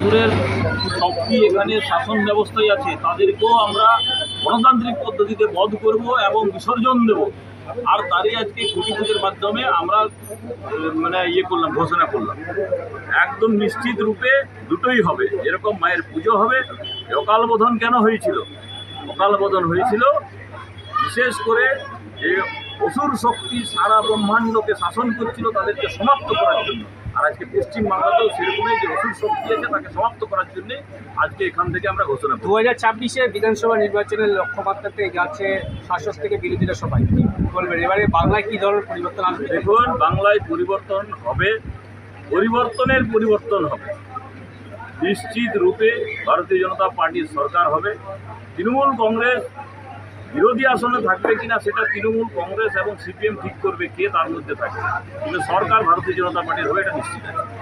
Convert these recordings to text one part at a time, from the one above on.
দূরের শক্তি এখানে শাসন ব্যবস্থায় আছে, তাদেরকেও আমরা গণতান্ত্রিক পদ্ধতিতে বধ করব এবং বিসর্জন দেব। আর তারই আজকে কুটি পুজোর মাধ্যমে আমরা মানে ইয়ে করলাম, ঘোষণা করলাম। একদম নিশ্চিত রূপে দুটোই হবে। যেরকম মায়ের পুজো হবে, অকাল বোধন কেন হয়েছিল? অকাল বোধন হয়েছিল বিশেষ করে যে অসুর শক্তি সারা ব্রহ্মাণ্ডকে শাসন করছিল তাদেরকে সমাপ্ত করার জন্য। আর আজকে পশ্চিম বাংলাতেও সেরকমই যে অসুর শক্তি আছে তাকে সমাপ্ত করার জন্য আজকে এখান থেকে আমরা ঘোষণা দু হাজার ছাব্বিশে বিধানসভা নির্বাচনের লক্ষ্যমাত্রাতে যাচ্ছে শাসক থেকে বিরোধীরা সবাই। বলবেন? এবারে বাংলায় কি ধরনের পরিবর্তন আসবে? দেখুন বাংলায় পরিবর্তন হবে পরিবর্তনের পরিবর্তন হবে। নিশ্চিত রূপে ভারতীয় জনতা পার্টির সরকার হবে। তৃণমূল কংগ্রেস বিরোধী আসনে থাকবে কিনা সেটা তৃণমূল, কংগ্রেস এবং সিপিএম ঠিক করবে, কে তার মধ্যে থাকবে? কিন্তু সরকার ভারতীয় জনতা পার্টির হবে এটা নিশ্চিত আছে।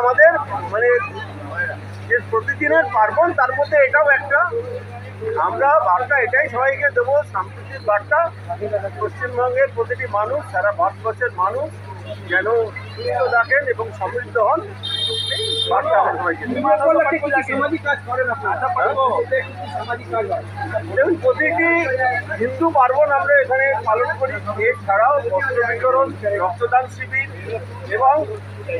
আমাদের মানে যে প্রতিদিনের পার্বণ, তার মধ্যে এটাও একটা। আমরা বার্তা এটাই সবাইকে দেবো, সাম্প্রতিক বার্তা। পশ্চিমবঙ্গের প্রতিটি মানুষ, সারা ভারতবর্ষের মানুষ যেন সুস্থ থাকেন এবং সমৃদ্ধ হন। প্রতিটি হিন্দু পার্বণ আমরা এখানে পালন করি। এছাড়াও বস্ত্র বিতরণ, রক্তদান শিবির এবং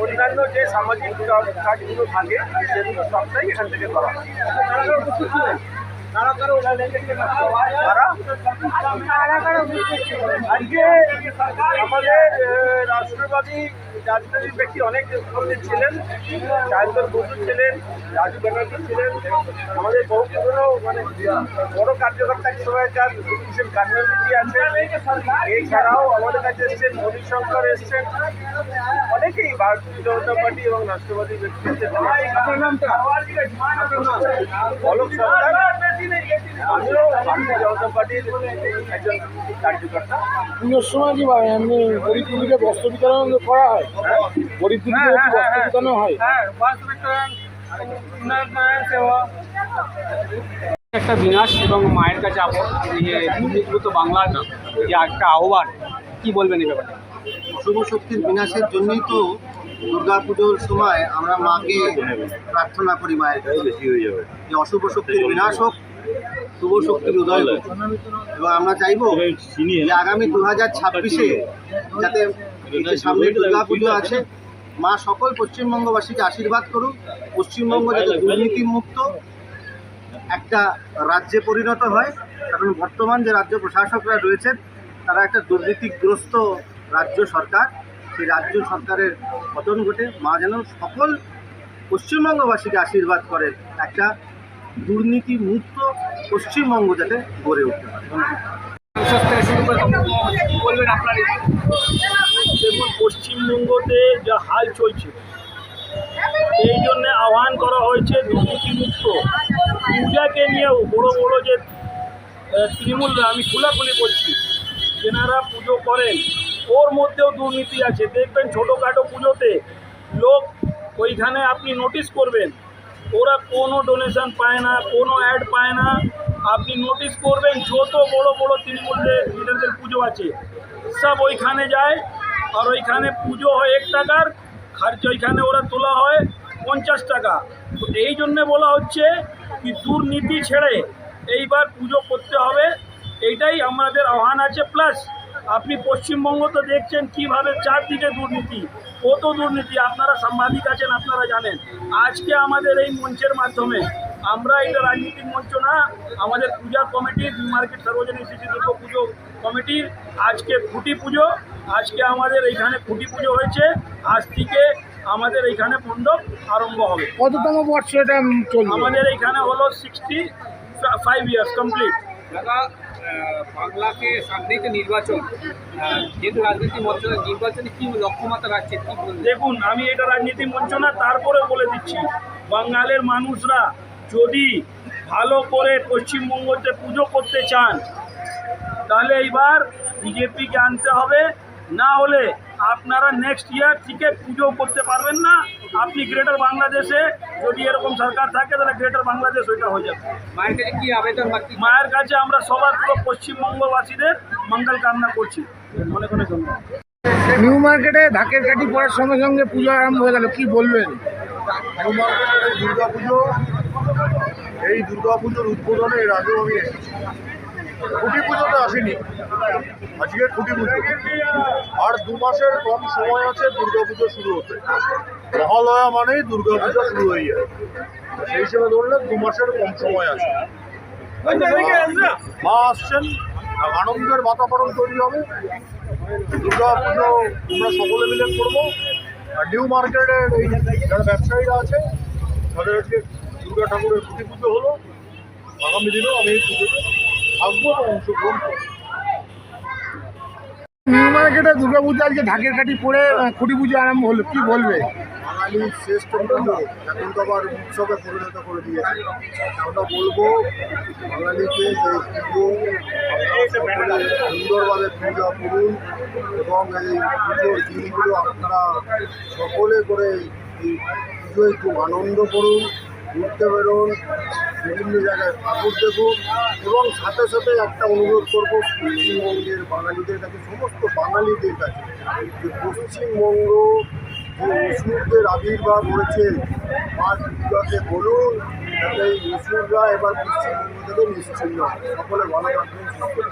অন্যান্য যে সামাজিক কাজ- কাজগুলো থাকে, সেগুলো সবটাই এখান থেকে করা হয়। আজকে আমাদের রাষ্ট্রবাদী রাজনৈতিক ব্যক্তি অনেক পণ্ডিত ছিলেন সাহেবদের বসু ছিলেন রাজু ব্যানার্জি ছিলেন আমাদের বহু পুরনো মানে বড় কার্যকর্তা যার কিষেন কান্নাবিজি আছেন এছাড়াও আমাদের কাছে এসছেন মণিশঙ্কর এসছেন অনেকেই ভারতীয় জনতা পার্টি এবং রাষ্ট্রবাদী ব্যক্তিত্ব অলোক সরকার। পুজোর সময় কি ভাই এমনি গরিব পুজোকে বস্ত্র বিতরণ করা হয়। গরিব পুজোকে বস্ত্র বিতরণ হয় একটা বিনাশ এবং মায়ের কাছে আবো যে দুর্নীতিভূত বাংলার যে একটা আহ্বান কি বলবেন এই ব্যাপারে? অশুভ শক্তির বিনাশের জন্যই তো দুর্গা পুজোর সময় আমরা মাকে প্রার্থনা করি মায়ের কাছে। যে অশুভ শক্তির বিনাশ হোক শুভ শক্তির উদয় হোক এবং আমরা চাইব যে আগামী দু হাজার ছাব্বিশে যাতে সামনে দুর্গা পুজো আছে মা সকল পশ্চিমবঙ্গবাসীকে আশীর্বাদ করুক। পশ্চিমবঙ্গ যাতে দুর্নীতিমুক্ত একটা রাজ্যে পরিণত হয় কারণ বর্তমান যে রাজ্য প্রশাসকরা রয়েছেন তারা একটা দুর্নীতিগ্রস্ত রাজ্য সরকার। সেই রাজ্য সরকারের পতন ঘটে। মা যেন সকল পশ্চিমবঙ্গবাসীকে আশীর্বাদ করেন। একটা দুর্নীতি মুক্ত পশ্চিমবঙ্গ যাতে গড়ে উঠতে পারে। দেখুন পশ্চিমবঙ্গতে যা হাল চলছে এই জন্য আহ্বান করা হয়েছে দুর্নীতিমুক্ত পূজাকে নিয়েও বড় বড় যে তৃণমূলরা আমি খোলাখুলি বলছি যেনারা পুজো করেন ওর মধ্যেও দুর্নীতি আছে। দেখবেন ছোটোখাটো পুজোতে লোক ওইখানে আপনি নোটিশ করবেন ওরা কোনো ডোনেশন পায় না, কোনো অ্যাড পায় না। আপনি নোটিশ করবেন, যত বড় বড় তৃণমূলের লিডারদের পুজো আছে, সব ওইখানে যায়। আর ওইখানে পুজো হয় এক টাকার, খরচ ওইখানে ওরা তোলা হয় পঞ্চাশ টাকা। তো এই জন্যে বলা হচ্ছে কি দুর্নীতি ছেড়ে এইবার পুজো করতে হবে। এইটাই আমাদের আহ্বান আছে। প্লাস আপনি পশ্চিমবঙ্গ তো দেখছেন কীভাবে চারদিকে দুর্নীতি কত দুর্নীতি আপনারা সাংবাদিক আছেন আপনারা জানেন। আজকে আমাদের এই মঞ্চের মাধ্যমে আমরা এটা রাজনীতিক মঞ্চ না আমাদের পূজা কমিটির নিউ মার্কেট সার্বজনীন শিশু দুর্গ পুজো কমিটির আজকে খুঁটি পুজো আজকে আমাদের এইখানে খুঁটি পুজো হয়েছে আজ থেকে আমাদের এইখানে মণ্ডপ আরম্ভ হবে। কততম বর্ষ এটা আমাদের এইখানে হলো সিক্সটি ফাইভ ইয়ার্স কমপ্লিট বাংলাকে সামনেই তো নির্বাচন। যেহেতু রাজনীতি মঞ্চ, নির্বাচনে কি লক্ষ্যমাত্রা রাখছে দেখুন, আমি এটা রাজনীতি মঞ্চ না তারপরে বলে দিচ্ছি। বাঙালের মানুষরা যদি ভালো করে পশ্চিমবঙ্গতে পুজো করতে চান, তাহলে এইবার বিজেপিকে আনতে হবে। না হলে আপনারা নেক্সট ইয়ার থেকে পুজো করতে পারবেন না। আপনি গ্রেটার বাংলাদেশে যদি এরকম সরকার থাকে তাহলে গ্রেটার বাংলাদেশ ওইটা হয়ে যাবে। মায়ের কাছে কি আবেদন মায়ের কাছে আমরা সবার পুরো পশ্চিমবঙ্গবাসীদের মঙ্গল কামনা করছি। মনে করে ধন্যবাদ নিউ মার্কেটে ধাকের কাঠি পড়ার সঙ্গে সঙ্গে পুজো আরম্ভ হয়ে গেল কি বলবেন? নিউ মার্কেটের এই দুর্গা পুজো এই দুর্গা পুজোর উদ্বোধনে এর আগেও আমি এসেছি খুঁটি পুজোতে আসিনি। আজকে খুঁটি পুজো। আর দু মাসের কম সময় আছে দুর্গা পুজো শুরু হতে। মহালয়া মানেই দুর্গা পুজো শুরু হয়ে যায়। সেই হিসেবে ধরলে দু মাসের কম সময় আছে। মা আসছেন, আনন্দের বাতাবরণ তৈরি হবে। দুর্গা পুজো আমরা সকলে মিলে করব। আর নিউ মার্কেটের এই যারা ব্যবসায়ীরা আছে তাদের আজকে দুর্গা ঠাকুরের খুঁটি পুজো হলো। আগামী দিনেও আমি এই পুজোতে নিউ মার্কেটে দুর্গা আজকে ঢাকের কাঠি আহ, খুঁটি পুজো আরম্ভ হলো কি বলবে? শ্রেষ্ঠ এখন তো আবার করে বলব বাঙালিকে পূজা করুন এবং এই পুজোর দিনগুলো আপনারা সকলে করে এই পুজোয় খুব আনন্দ করুন ঘুরতে বেরোন বিভিন্ন জায়গায় ঠাকুর দেখুন এবং সাথে সাথে একটা অনুরোধ করব পশ্চিমবঙ্গের বাঙালিদের কাছে, সমস্ত বাঙালিদের কাছে, যে পশ্চিমবঙ্গ যে অসুরদের আবির্ভাব হয়েছে মা দুর্গাকে বলুন, যাতে এই অসুররা এবার পশ্চিমবঙ্গ থেকে নিশ্চিন্ন সকলে ভালো থাকবেন থাকবেন।